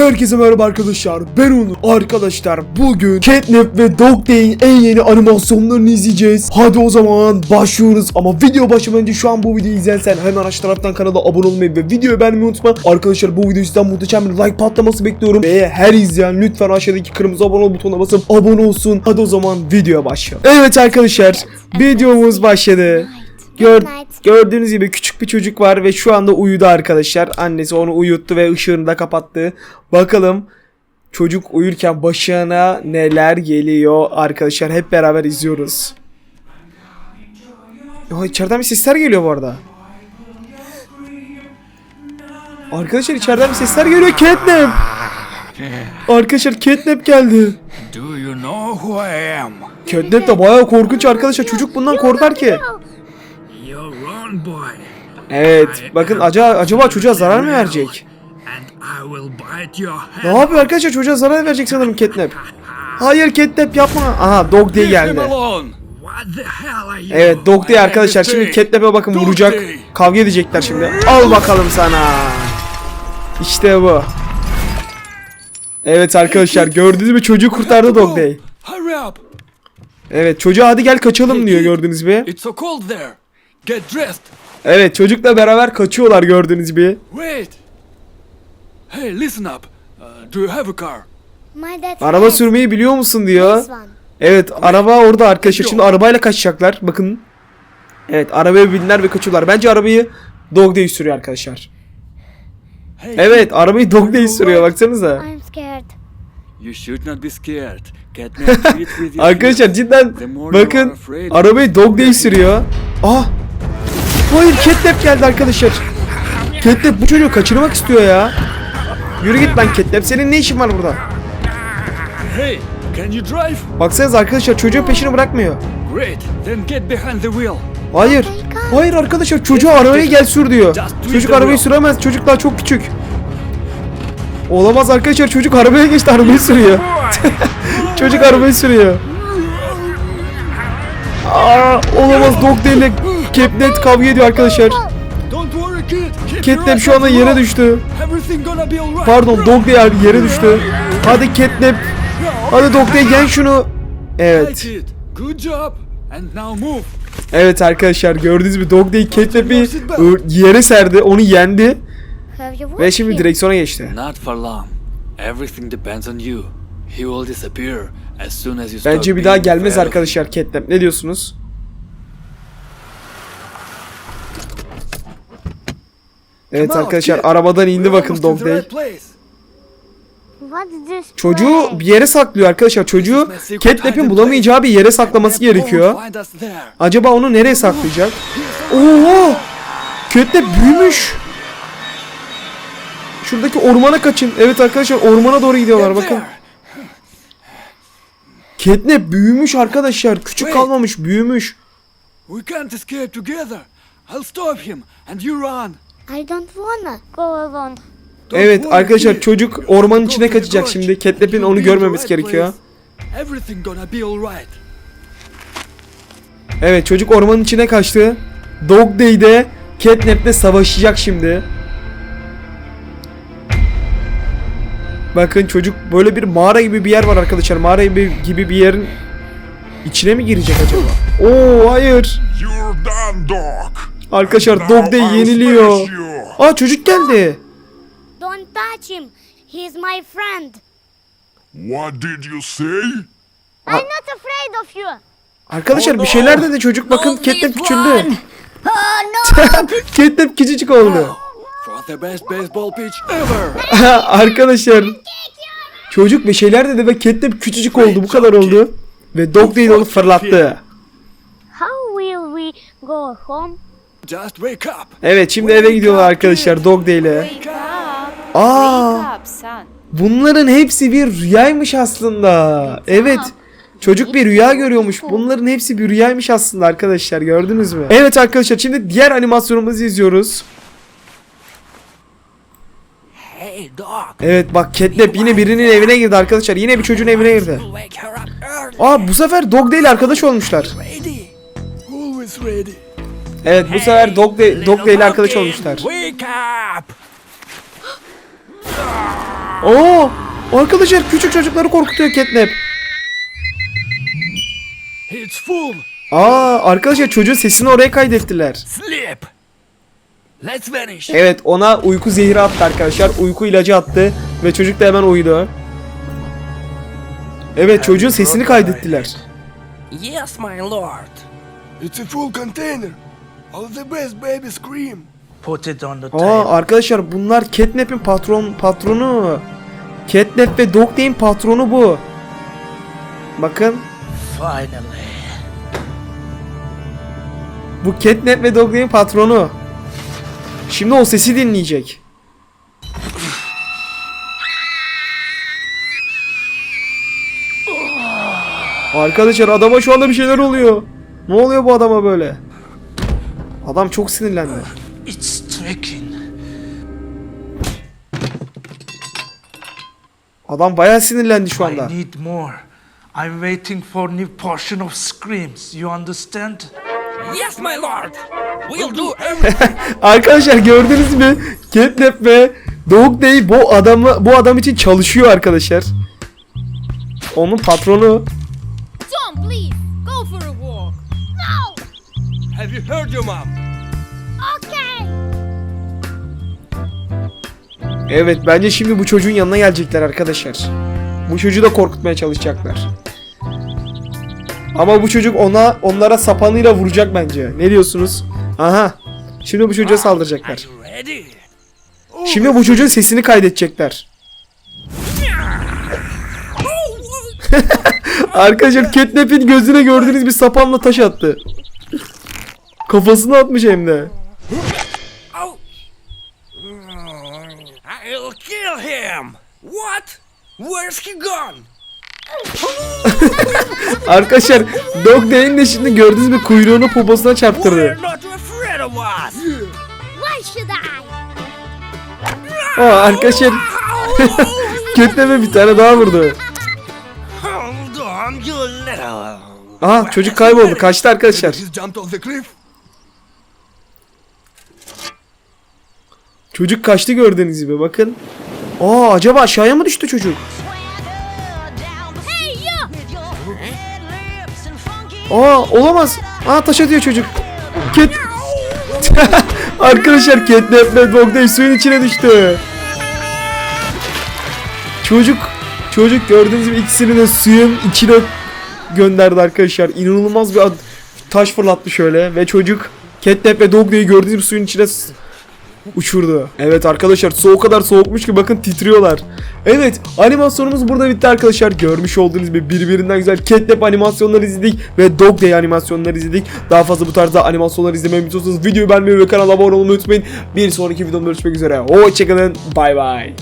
Herkese merhaba arkadaşlar. Ben Onur. Arkadaşlar bugün Catnap ve Dog Day'in en yeni animasyonlarını izleyeceğiz. Hadi o zaman başlıyoruz. Ama video başlamadan önce şu an bu videoyu izlersen Hemen aşağı taraftan kanala abone olmayı ve videoyu beğenmeyi unutma. Arkadaşlar bu video sizden muhteşem bir like patlaması bekliyorum. Ve her izleyen lütfen aşağıdaki kırmızı abone ol butonuna basıp abone olsun. Hadi o zaman videoya başlayalım. Evet arkadaşlar videomuz başladı Gör, gördüğünüz gibi küçük bir çocuk var ve şu anda uyudu arkadaşlar. Annesi onu uyuttu ve ışığını da kapattı. Bakalım çocuk uyurken başına neler geliyor arkadaşlar hep beraber izliyoruz. Ya içeriden bir sesler geliyor bu arada. Arkadaşlar içeriden bir sesler geliyor Catnap. Arkadaşlar Catnap geldi. Do you know who I am? Catnap de bayağı korkunç arkadaşlar. Çocuk bundan korkar ki. Evet. Bakın acaba, acaba çocuğa zarar mı verecek? Ne yapıyor arkadaşlar çocuğa zarar verecek sanırım Catnap. Hayır Catnap yapma. Aha Dog him geldi. Evet Dog My arkadaşlar şimdi. Catnap'e bakın vuracak. Kavga edecekler şimdi. Al bakalım sana. İşte bu. Evet arkadaşlar gördüğünüz gibi çocuğu kurtardı Dog Day. Evet çocuğa hadi gel kaçalım diyor gördüğünüz gibi. Get dressed. Evet çocukla beraber kaçıyorlar gördüğünüz gibi. Wait. Hey, listen up. Uh, do you have a car? My dad Araba has sürmeyi biliyor musun diyor. this one. Evet araba orada arkadaşlar. Şimdi arabayla kaçacaklar. Bakın. Evet arabaya bindiler ve kaçıyorlar. Bence arabayı Dog Day sürüyor arkadaşlar. Hey, Evet arabayı Dog Day sürüyor baksanıza. I'm scared. You should not be scared. Me a treat with your Arkadaşlar cidden bakın arabayı Dog Day sürüyor. Ah! Hayır Catnap geldi arkadaşlar. Catnap bu çocuğu kaçırmak istiyor ya. Yürü git lan Catnap. Senin ne işin var burada? Hey, can you drive? Baksanıza arkadaşlar çocuğun peşini bırakmıyor. Great. Then get behind the wheel. Hayır. Hayır arkadaşlar çocuğa arabaya gel sür diyor. Çocuk arabayı süremez. Çocuk daha çok küçük. Olamaz arkadaşlar çocuk arabaya geçti arabayı sürüyor. çocuk arabayı sürüyor. Aa, olamaz Dog ile Catnap kavga ediyor arkadaşlar. Catnap şu anda yere düştü. Pardon Dog Day yere düştü. Hadi Catnap. Hadi Dog Day gel şunu. Evet. Evet arkadaşlar gördüğünüz gibi Dog Day Catnap'i yere serdi. Onu yendi. Ve şimdi direksiyona geçti. Bence bir daha gelmez arkadaşlar Catnap. Ne diyorsunuz? Evet arkadaşlar arabadan indi bakın Day. this Çocuğu bir yere saklıyor arkadaşlar. Çocuğu Catnap'in bulamayacağı bir yere saklaması gerekiyor. Acaba onu nereye saklayacak? Oo! Catnap büyümüş. Şuradaki ormana kaçın. Evet arkadaşlar ormana doğru gidiyorlar bakın. Catnap büyümüş arkadaşlar. Küçük kalmamış, büyümüş. We can't escape together. I'll stop him and you run. I don't wanna go alone. Don't Evet arkadaşlar çocuk ormanın içine kaçacak şimdi. you'll onu görmemesi gerekiyor. place. Everything gonna be alright. Evet çocuk ormanın içine kaçtı. Dog Day'de Catnap'le savaşacak şimdi. Bakın çocuk böyle bir mağara gibi bir yer var arkadaşlar. Mağara gibi, gibi bir yerin içine mi girecek acaba? Oo hayır. You're done, dog. Arkadaşlar Dog Day yeniliyor. Aa çocuk geldi. Don't touch him. He's my friend. What did you say? I'm not afraid of you. Arkadaşlar bir şeyler dedi çocuk bakın Catnap küçüldü. Oh! Catnap küçücük oldu. Arkadaşlar çocuk bir şeyler dedi ve Catnap küçücük oldu bu kadar oldu. Ve Dog Day de onu fırlattı. How will we go home? Just wake up. Evet şimdi eve gidiyorlar arkadaşlar Dog Day ile. Wake up. Aa bunların hepsi bir rüyaymış aslında. Evet. Çocuk bir rüya görüyormuş. Bunların hepsi bir rüyaymış aslında arkadaşlar. Gördünüz mü? Evet arkadaşlar şimdi diğer animasyonumuzu izliyoruz. Hey dog. Evet bak Catnap yine birinin evine girdi arkadaşlar. Yine bir çocuğun evine girdi. Aa bu sefer Dog Day ile arkadaş olmuşlar. Evet bu sefer Dog Day, Dog Day ile arkadaş olmuşlar. Oo! Arkadaşlar küçük çocukları korkutuyor Catnap. It's full. Aa arkadaşlar çocuğun sesini oraya kaydettiler. Sleep. Let's vanish. Evet ona uyku zehri attı arkadaşlar. Uyku ilacı attı ve çocuk da hemen uyudu. Evet çocuğun sesini kaydettiler. Yes, my lord. It's a full container. All the best baby scream. Put it on the Aa table. arkadaşlar bunlar Catnap'in patron patronu. Catnap ve Dogday'in patronu bu. Bakın Finally. bu Catnap ve Dogday'in patronu. Şimdi o sesi dinleyecek. Arkadaşlar adama şu anda bir şeyler oluyor. Ne oluyor bu adama böyle? Adam çok sinirlendi. It's tricking. Adam bayağı sinirlendi şu anda. I need more. I'm waiting for new portion of screams. You understand? Yes, my lord. We'll do everything. Arkadaşlar gördünüz mü? Catnap ve Dog Day bu adamı bu adam için çalışıyor arkadaşlar. Onun patronu. Tom, please, go for a walk. No! Have you heard your mom? Evet bence şimdi bu çocuğun yanına gelecekler arkadaşlar. Bu çocuğu da korkutmaya çalışacaklar. Ama bu çocuk ona onlara sapanıyla vuracak bence. Ne diyorsunuz? Aha. Şimdi bu çocuğa saldıracaklar. Ready? Şimdi bu çocuğun sesini kaydedecekler. Arkadaşlar Catnap'in gözüne gördüğünüz bir sapanla taş attı. Kafasına atmış hem de. Kill him. What? Where's he gone? Arkadaşlar Dog Day'in de şimdi gördüğünüz bir kuyruğunu poposuna çarptırdı. Aa, arkadaşlar Catnap'e bir tane daha vurdu. Aha çocuk kayboldu. Kaçtı arkadaşlar. Çocuk kaçtı gördüğünüz gibi bakın. Aa acaba aşağıya mı düştü çocuk? Aa olamaz. Aa taş atıyor çocuk. Cat... Arkadaşlar Catnap Day suyun içine düştü. Çocuk çocuk gördüğünüz gibi ikisini de suyun içine gönderdi arkadaşlar. İnanılmaz bir taş fırlattı şöyle ve çocuk Catnap ve Dog Day'i gördüğünüz gibi suyun içine uçurdu. Evet arkadaşlar su o kadar soğukmuş ki bakın titriyorlar. Evet animasyonumuz burada bitti arkadaşlar. Görmüş olduğunuz gibi birbirinden güzel Catnap animasyonları izledik ve Dog Day animasyonları izledik. Daha fazla bu tarzda animasyonlar izlemeyi unutursanız videoyu beğenmeyi ve kanala abone olmayı unutmayın. Bir sonraki videomda görüşmek üzere. Hoşçakalın. Bay bay.